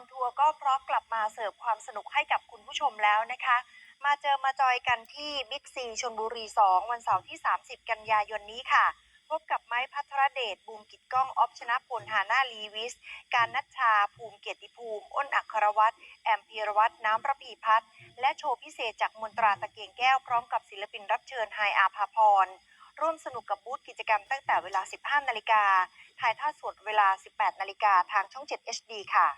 อนทัวร์ก็พร้อมกลับมาเสิร์ฟความสนุกให้กับคุณผู้ชมแล้วนะคะ มาเจอมาจอยกันที่บิ๊กซีชนบุรี 2 วันเสาร์ที่ 30 กันยายนนี้ค่ะ พบกับไม้พัทรเดชบูมกิจก้องออฟชนะพลหาหน้าลีวิส การนัชชา ภูมิเกียรติภูมิ อ้นอัครวัตรแอมพีรวัตรน้ำระพีพัฒน์และโชว์พิเศษจากมนตราตะเกียงแก้วพร้อมกับศิลปินรับเชิญไฮอาภาพรร่วมสนุกกับบูธกิจกรรมตั้งแต่เวลา 15 นาฬิกา ถ่ายทอดสดเวลา 18 นาฬิกาทางช่อง 7 HD ค่ะ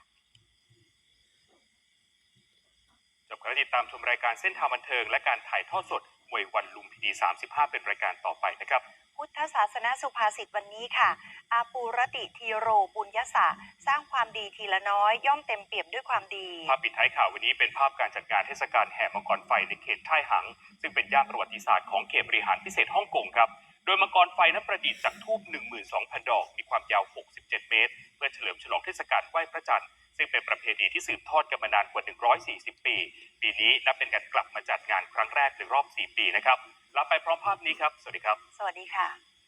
จบการติดตามชมรายการเส้นทางบันเทิง และการถ่ายทอดสดมวยวันลุมพินี 35 เป็นรายการต่อไปนะครับ พุทธศาสนสุภาษิตวันนี้ค่ะ อาปูรติทีโรบุญยสะสร้างความดีทีละน้อยย่อมเต็มเปี่ยมด้วยความดี ภาพปิดท้ายข่าววันนี้เป็นภาพการจัดงานเทศกาลแห่มังกรไฟในเขตท่ายหัง ซึ่งเป็นย่านประวัติศาสตร์ของเขตบริหารพิเศษฮ่องกงครับ โดยมังกรไฟนั้นประดิษฐ์จากทูบ12,000 ดอก มีความยาว 67 เมตรเพื่อเฉ ลิมฉลองเทศกาลไหว้พระจันทร์ซึ่งเป็นประเพณีที่สืบทอดกันมานานกว่า 140 ปี ปีนี้นับเป็นการกลับมาจัดงานครั้งแรกในรอบ 4 ปีนะครับลาไปพร้อมภาพนี้ครับ สวัสดีครับ สวัสดีค่ะ